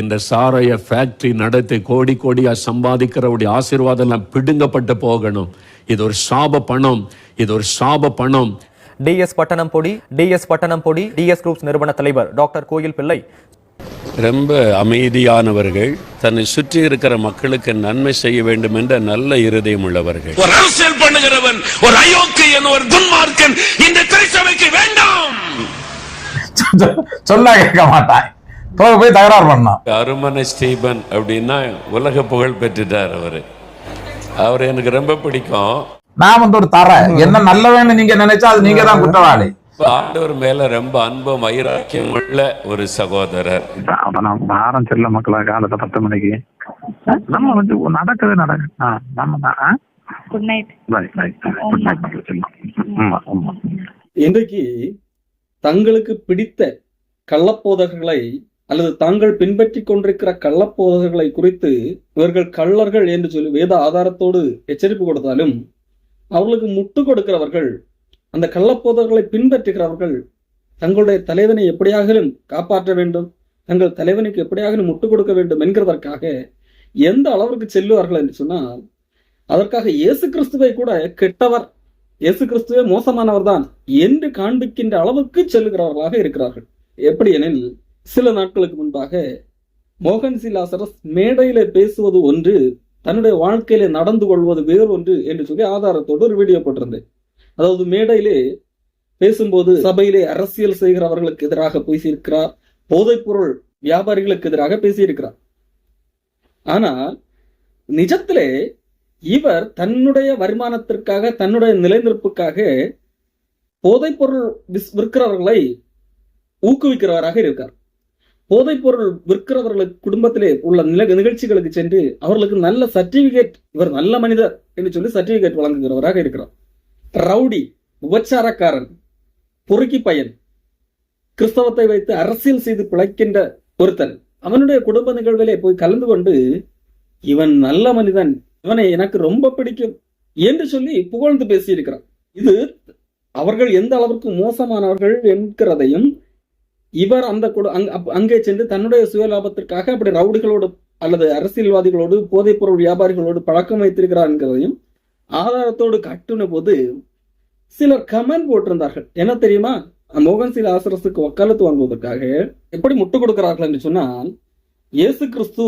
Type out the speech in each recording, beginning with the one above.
இந்த சாராய ஃபேக்டரி நடத்தி கோடி கோடியா சம்பாதிக்கிறவருடைய ஆசீர்வாதம் எல்லாம் பிடுங்கப்பட்டு போகணும். இது ஒரு சாப பணம். இது ஒரு சாப பணம். டிஎஸ் பட்டணம் பொடி டிஎஸ் பட்டணம் பொடி டிஎஸ் குரூப்ஸ் நிறுவன தலைவர் டாக்டர் கோயில் பிள்ளை. ரொம்ப அமைதியானவர்கள் தன்னை சுற்றி இருக்கிற மக்களுக்கு நன்மை செய்ய வேண்டும் என்ற நல்ல இருதயம் உள்ளவர்கள். ஒரு அரசியல் பண்ணுகிறவன் ஒரு அயோக்கியன் ஒரு துன்மார்க்கன் இந்த திருச்சபைக்கு வேண்டாம்! சொன்னா கேட்க மாட்டான் போய் போய் தகராறு பண்ணான் அருமனை ஸ்டீபன் அப்படின்னா உலக புகழ் பெற்றுட்டார் அவரு. அவர் எனக்கு ரொம்ப பிடிக்கும். நான் வந்து ஒரு தர. என்ன நல்லவன்னு நீங்க நினைச்சா அது நீங்க தான் குற்றவாளி. ஆண்டவர் மேல ரொம்ப அன்பும் வைராக்கியம் உள்ள ஒரு சகோதரர். வாரம் செல்ல மக்களா காலத்தை பத்து மணிக்கு. நம்ம வந்து நடக்கவே நடக்கு நம்ம? Good night. இன்றைக்கு தங்களுக்கு பிடித்த கள்ளப்போதகர்களை அல்லது தாங்கள் பின்பற்றி கொண்டிருக்கிற கள்ளப்போதகர்களை குறித்து இவர்கள் கள்ளர்கள் என்று சொல்லி வேத ஆதாரத்தோடு எச்சரிப்பு கொடுத்தாலும் அவர்களுக்கு முட்டு கொடுக்கிறவர்கள் அந்த கள்ளப்போதகர்களை பின்பற்றுகிறவர்கள் தங்களுடைய தலைவனை எப்படியாகிலும் காப்பாற்ற வேண்டும் தங்கள் தலைவனுக்கு எப்படியாகிலும் முட்டு கொடுக்க வேண்டும் என்கிறதற்காக எந்த அளவிற்கு செல்லுவார்கள் என்று சொன்னால் அதற்காக இயேசு கிறிஸ்துவை கூட கெட்டவர் இயேசு கிறிஸ்துவே மோசமானவர் தான் என்று காண்பிக்கின்ற அளவுக்கு செல்லுகிறவர்களாக இருக்கிறார்கள். எப்படி எனில் சில நாட்களுக்கு முன்பாக மோகன் சிலாசரஸ் மேடையில பேசுவது ஒன்று தன்னுடைய வாழ்க்கையில நடந்து கொள்வது வேறு ஒன்று என்று சொல்லி ஆதாரத்தோடு ஒரு வீடியோ போட்டிருந்தேன். அதாவது மேடையிலே பேசும்போது சபையிலே அரசியல் செய்கிறவர்களுக்கு எதிராக பேசியிருக்கிறார் போதைப்பொருள் வியாபாரிகளுக்கு எதிராக பேசியிருக்கிறார். ஆனால் நிஜத்திலே இவர் தன்னுடைய வருமானத்திற்காக தன்னுடைய நிலைநிற்புக்காக போதைப்பொருள் விற்கிறவர்களை ஊக்குவிக்கிறவராக இருக்கார். போதைப்பொருள் விற்கிறவர்களுக்கு குடும்பத்திலே உள்ள நில நிகழ்ச்சிகளுக்கு சென்று அவர்களுக்கு நல்ல சர்டிபிகேட் இவர் நல்ல மனிதர் என்று சொல்லி சர்டிபிகேட் வழங்குகிறவராக இருக்கிறார். ரவுடி உபச்சாரக்காரன் பொறுக்கி பையன் கிறிஸ்தவத்தை வைத்து அரசியல் செய்து பிழைக்கின்ற ஒருத்தன் அவனுடைய குடும்ப நிகழ்விலே போய் கலந்து கொண்டு இவன் நல்ல மனிதன் இவனை எனக்கு ரொம்ப பிடிக்கும் என்று சொல்லி புகழ்ந்து பேசியிருக்கிறான் இது அவர்கள் எந்த அளவிற்கு மோசமானவர்கள் என்கிறதையும் இவர் அந்த குடு- அப்- அங்கே சென்று தன்னுடைய சுயலாபத்திற்காக அப்படி ரவுடிகளோடு அல்லது அரசியல்வாதிகளோடு போதைப்பொருள் வியாபாரிகளோடு பழக்கம் வைத்திருக்கிறார் என்கிறதையும் ஆதாரத்தோடு கட்டுன போது சிலர் கமெண்ட் போட்டிருந்தார்கள். என்ன தெரியுமா? மோகன் சீல் ஆசிரஸுக்கு வக்காலத்து வாங்குவதற்காக எப்படி முட்டு கொடுக்கிறார்கள் என்று சொன்னால் இயேசு கிறிஸ்து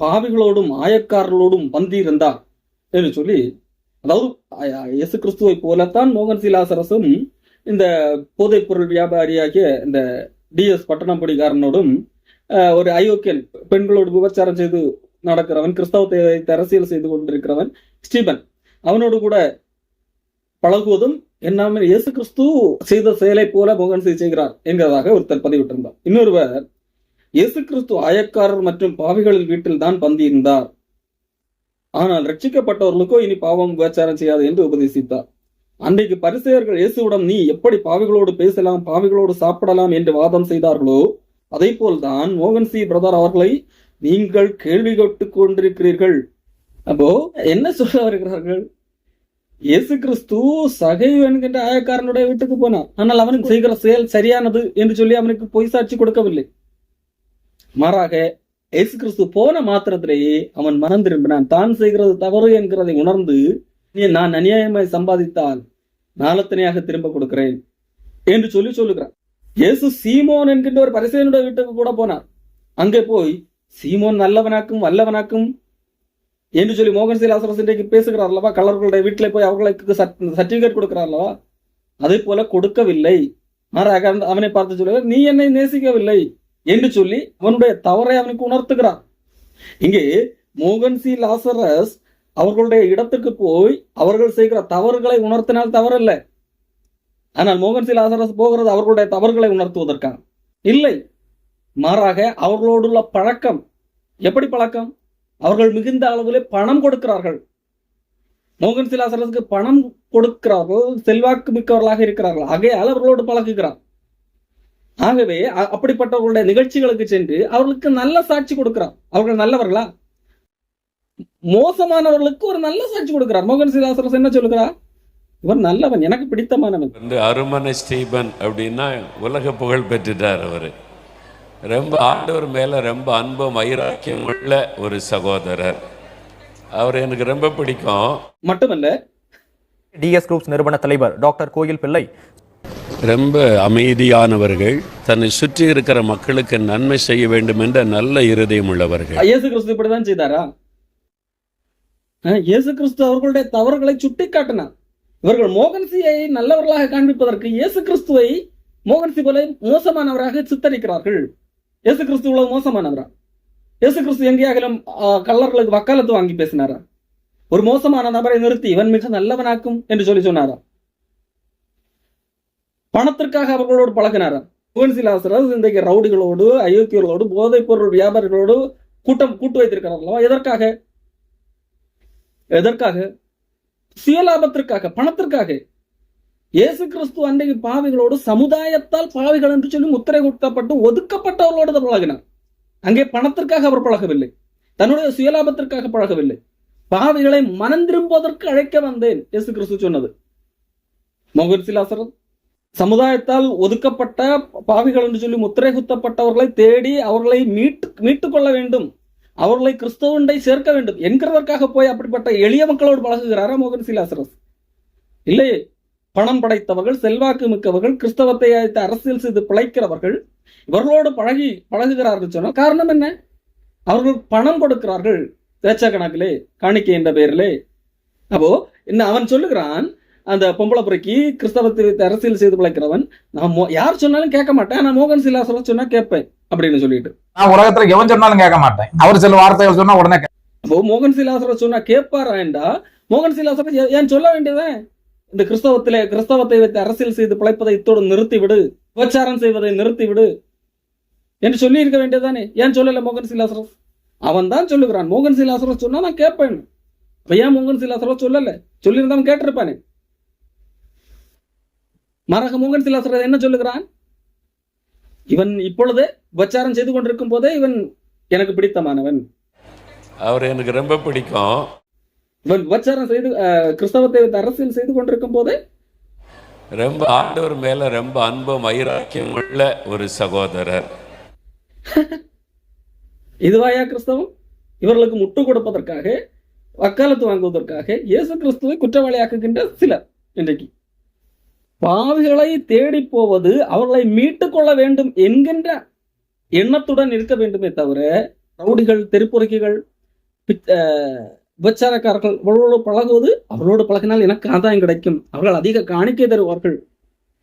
பாவிகளோடும் ஆயக்காரர்களோடும் வந்திருந்தார் என்று சொல்லி அதாவது இயேசு கிறிஸ்துவை போலத்தான் மோகன் சீலாசரசும் இந்த போதைப் பொருள் வியாபாரியாகிய இந்த டிஎஸ் பட்டணப்படிகாரனோடும் ஒரு ஐயோக்கியன் பெண்களோடு விபச்சாரம் செய்து நடக்கிறவன் கிறிஸ்தவத்தை வைத்து அரசியல் செய்து கொண்டிருக்கிறவன் ஸ்டீபன். அவனோடு கூட பழகுவதும் என்னாமல் இயேசு கிறிஸ்து செய்த செயலை போல மோகன் சி செய்கிறார் என்கிறதாக ஒருத்தர் பதிவிட்டிருந்தார். இன்னொருவர் இயேசு கிறிஸ்து ஆயக்காரர் மற்றும் பாவிகளின் வீட்டில் தான் பந்தியிருந்தார். ஆனால் ரட்சிக்கப்பட்டவர்களுக்கோ இனி பாவம் விபச்சாரம் செய்யாது என்று உபதேசித்தார். அன்றைக்கு பரிசெயர்கள் இயேசுவிடம் நீ எப்படி பாவிகளோடு பேசலாம் பாவிகளோடு சாப்பிடலாம்? என்று வாதம் செய்தார்களோ? அதே போல்தான் மோகன் சி. பிரதர் அவர்களை நீங்கள் கேள்வி கேட்டுக் கொண்டிருக்கிறீர்கள். அப்போ என்ன சொல்ல வருகிறார்கள்? இயேசு கிறிஸ்து சகை என்கின்ற ஆயக்காரனுடைய வீட்டுக்கு போனார் ஆனால் அவனுக்கு செய்கிற செயல் சரியானது என்று சொல்லி அவனுக்கு பொய் சாட்சி கொடுக்கவில்லை. மாறாக இயேசு கிறிஸ்து போன மாத்திரத்திலேயே அவன் மனம் திரும்பினான். தான் செய்கிறது தவறு என்கிறதை உணர்ந்து "நீ நான் அநியாயமாய் சம்பாதித்தால் நாளத்தனையாக திரும்ப கொடுக்கிறேன் என்று சொல்லி சொல்லுகிறான். இயேசு சீமோன் என்கின்ற ஒரு பரிசேனுடைய வீட்டுக்கு கூட போனார். அங்கே போய் சீமோன் நல்லவனாக்கும் வல்லவனாக்கும் என்று சொல்லி மோகன் சீலாசரஸ் இன்றைக்கு பேசுகிறார் அல்லவா? கலர்களுடைய வீட்டில் போய் அவர்களுக்கு சர்டிபிகேட் கொடுக்கிறார் அல்லவா? அதே போல கொடுக்கவில்லை. மாறாக அவனை பார்த்து சொல்லுவார் நீ என்னை நேசிக்கவில்லை என்று சொல்லி அவனுடைய தவறை அவனுக்கு உணர்த்துகிறான் இங்கே மோகன் சி லாசரஸ் அவர்களுடைய இடத்துக்கு போய் அவர்கள் செய்கிற தவறுகளை உணர்த்தினால் தவறல்ல. ஆனால் மோகன் சி லாசரஸ் போகிறது அவர்களுடைய தவறுகளை உணர்த்துவதற்காக. இல்லை மாறாக அவர்களோடுள்ள பழக்கம். எப்படி பழக்கம்? அவர்கள் மிகுந்த அளவிலே பணம் கொடுக்கிறார்கள். மோகன் சிலாசரசுக்கு பணம் கொடுக்கிறார்கள் செல்வாக்கு மிக்கவர்களாக இருக்கிறார்கள். ஆகையால் அவர்களோடு பழகுகிறார். ஆகவே அப்படிப்பட்டவர்களுடைய நிகழ்ச்சிகளுக்கு சென்று அவர்களுக்கு நல்ல சாட்சி கொடுக்கிறார். அவர்கள் நல்லவர்களா? மோசமானவர்களுக்கு ஒரு நல்ல சாட்சி கொடுக்கிறார். மோகன் சிலாசரஸ் என்ன சொல்லுகிறார் இவன் நல்லவன் எனக்கு பிடித்தமானவன். வந்து அருமனை ஸ்டீபன் அப்படின்னா உலக புகழ் பெற்றுட்டார் அவர். ரொம்ப ஆண்டவர் மேல ரொம்ப அன்பும் வைராக்கியம் உள்ள ஒரு சகோதரர். அவர் எனக்கு ரொம்ப பிடிக்கும். மட்டுமல்ல டிஎஸ் குரூப்ஸ் நிறுவன தலைவர் டாக்டர் கோயில் பிள்ளை. ரொம்ப அமைதியானவர்கள். தன்னை சுற்றி இருக்கிற மக்களுக்கு நன்மை செய்ய வேண்டும் என்ற நல்ல இருதயம் உள்ளவர்கள். இயேசு கிறிஸ்து இப்படிதான் செய்தாரா? இயேசு கிறிஸ்து அவர்களுடைய தவறுகளை சுட்டிக்காட்டினார். இவர்கள் மோகன்சியை நல்லவர்களாக காண்பிப்பதற்கு இயேசு கிறிஸ்துவை மோகன்சி போல மோசமானவராக சித்தரிக்கிறார்கள். இயேசு கிறிஸ்து இவ்வளவு மோசமானவரா? இயேசு கிறிஸ்து எங்கேயாகலும் கல்லர்களுக்கு வக்காலத்து வாங்கி பேசினாரா? ஒரு மோசமான நபரை நிறுத்தி இவன் மிக நல்லவனாக்கும் என்று சொல்லி சொன்னாரா? பணத்திற்காக அவர்களோடு பழகினாரா? மோகன்சிலாசரஸ் இன்றைக்கு ரவுடிகளோடு அயோக்கியர்களோடு போதைப் பொருள் வியாபாரிகளோடு கூட்டம் கூட்டு வைத்திருக்கிறார்களா? எதற்காக? எதற்காக? சுயலாபத்திற்காக பணத்திற்காக. இயேசு கிறிஸ்து அன்றைக்கு பாவிகளோடு சமுதாயத்தால் பாவிகள் என்று சொல்லி முத்திரை கொடுக்கப்பட்டு ஒதுக்கப்பட்டவர்களோடு பழகினார். அங்கே பணத்திற்காக அவர் பழகவில்லை. தன்னுடைய சுயலாபத்திற்காக பழகவில்லை. பாவிகளை மனம் திரும்புவதற்கு அழைக்க வந்தேன் இயேசு கிறிஸ்து சொன்னது மோகன் சமுதாயத்தால் ஒதுக்கப்பட்ட பாவிகள் என்று சொல்லி முத்திரை குத்தப்பட்டவர்களை தேடி அவர்களை மீட்டு மீட்டுக் கொள்ள வேண்டும். அவர்களை கிறிஸ்தவண்டை சேர்க்க வேண்டும் என்கிறதற்காக போய் அப்படிப்பட்ட எளிய மக்களோடு பழகுகிறாரா மோகன் சிலாசரஸ்? இல்லை பணம் படைத்தவர்கள் செல்வாக்கு மிக்கவர்கள் கிறிஸ்தவத்தை அழைத்து அரசியல் செய்து பிழைக்கிறவர்கள் இவர்களோடு பழகி பழகுகிறார்கள் சொன்னால் காரணம் என்ன? அவர்கள் பணம் கொடுக்கிறார்கள். லட்சக்கணக்கிலே காணிக்கை என்ற பெயரிலே. அப்போ என்ன அவன் சொல்லுகிறான்? அந்த பொம்பளை புறைக்கு கிறிஸ்தவத்தை வைத்து அரசியல் செய்து பிழைக்கிறவன். நான் யார் சொன்னாலும் கேட்க மாட்டேன். நான் மோகன் சிலாசரம் சொன்னா கேட்பேன் அப்படின்னு சொல்லிட்டு. நான் உலகத்துல எவன் சொன்னாலும் கேட்க மாட்டேன். அவர் சில வார்த்தைகள் சொன்னா உடனே அப்போ மோகன் சிலாசரம் சொன்னா கேட்பாராண்டா மோகன் சிலாசரம் ஏன் சொல்ல வேண்டியதே? இந்த கிறிஸ்தவத்திலே கிறிஸ்தவத்தை வைத்து அரசியல் செய்து பிழைப்பதை இத்தோடு நிறுத்திவிடு. உபச்சாரம் செய்வதை நிறுத்திவிடு. என்று சொல்லி இருக்க வேண்டியதானே ஏன் சொல்லல மோகன் சிலாசரம் அவன் தான் சொல்லுகிறான். மோகன் சிலாசரம் சொன்னா நான் கேட்பேன். அப்ப ஏன் மோகன் சிலாசரம் சொல்லல? சொல்லியிருந்தவன் கேட்டிருப்பானே. மரக மோகன் சிலாசரம் என்ன சொல்லுகிறான்? இவன் இப்பொழுது உபச்சாரம் செய்து கொண்டிருக்கும் போதே இவன் எனக்கு பிடித்தமானவன். அவர் எனக்கு ரொம்ப பிடிக்கும். இவன் விபச்சாரம் செய்து கிறிஸ்தவத்தை வைத்து அரசியல் செய்து கொண்டிருக்கும் போதே ரொம்ப ஆண்டவர் மேல ரொம்ப அன்பும் வைராக்கியம் உள்ள ஒரு சகோதரர். இதுவாயா கிறிஸ்தவம்? இவர்களுக்கு முட்டு கொடுப்பதற்காக வக்காலத்து வாங்குவதற்காக இயேசு கிறிஸ்துவை குற்றவாளியாக்குகின்ற சிலர் இன்றைக்கு. பாவிகளை தேடி போவது அவர்களை மீட்டுக் கொள்ள வேண்டும் என்கின்ற எண்ணத்துடன் இருக்க வேண்டுமே தவிர ரவுடிகள் தெருப்புறக்கிகள் விபச்சாரக்காரர்கள் அவர்களோடு பழகுவது அவர்களோடு பழகினால் எனக்கு ஆதாயம் கிடைக்கும். அவர்கள் அதிக காணிக்கை தருவார்கள்.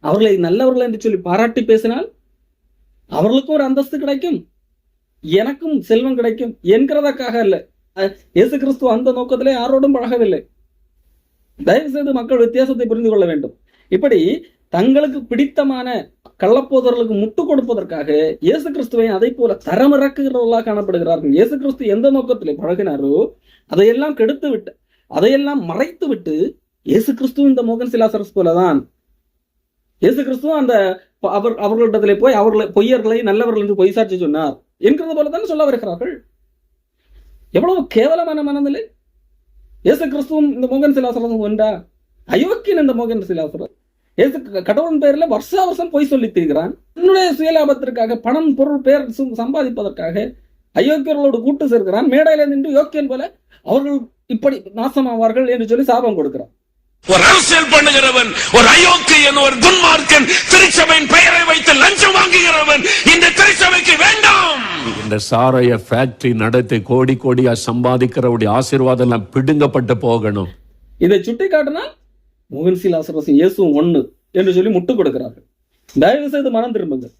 அவர்களை நல்லவர்கள் என்று சொல்லி பாராட்டி பேசினால் அவர்களுக்கும் ஒரு அந்தஸ்து கிடைக்கும். எனக்கும் செல்வம் கிடைக்கும் என்கிறதற்காக அல்ல. அஹ், இயேசு கிறிஸ்து அந்த நோக்கத்திலே யாரோடும் பழகவில்லை. தயவு செய்து மக்கள் வித்தியாசத்தை புரிந்து கொள்ள வேண்டும். இப்படி தங்களுக்கு பிடித்தமான கள்ளப்போதர்களுக்கு முட்டு கொடுப்பதற்காக இயேசு கிறிஸ்துவை அதை போல தரமிறக்குகிறவர்களாக காணப்படுகிறார்கள். இயேசு கிறிஸ்து எந்த நோக்கத்திலே பழகினாரோ அதையெல்லாம் கெடுத்து விட்டு அதையெல்லாம் மறைத்து விட்டு இயேசு கிறிஸ்து இந்த மோகன் சிலாசரஸ் போலதான். இயேசு கிறிஸ்துவும் அந்த அவர் அவர்களிடத்திலே போய் அவர்களை பொய்யர்களை நல்லவர்கள் என்று பொய் சாட்சி சொன்னார் என்கிறது போல தான் சொல்ல வருகிறார்கள். எவ்வளவு கேவலமான மனநிலை. இயேசு கிறிஸ்துவும் இந்த மோகன் சிலாசரம் ஒன்றா? அயோக்கியன் இந்த மோகன் சிலாசரம் இயேசு க- கடவுளின் பெயரில் வருஷா வருஷம் பொய் சொல்லி தீர்கிறான். தன்னுடைய சுயலாபத்திற்காக பணம் பொருள் பெயர் சம்பாதிப்பதற்காக அயோக்கியர்களோடு கூட்டு சேர்க்கிறான். மேடையில நின்று யோக்கியன் போல அவர்கள் இப்படி நாசமாவார்கள் என்று சொல்லி சாபம் கொடுக்கிறான். ஒரு அரசியல் பண்ணுகிறவன் ஒரு அயோக்கியன் ஒரு துன்மார்க்கன் திருச்சபையின் பெயரை வைத்து லஞ்சம் வாங்குகிறவன் இந்த திருச்சபைக்கு வேண்டாம். இந்த சாராய ஃபேக்டரி நடத்தி கோடி கோடியா சம்பாதிக்கிறவருடைய ஆசீர்வாதம் எல்லாம் பிடுங்கப்பட்டு போகணும். இதை சுட்டி காட்டினால் முகன்சி லாசரசன் இயேசு ஒன்று என்று சொல்லி முட்டு கொடுக்கிறார்கள். தயவு செய்து மனம் திரும்புங்கள்.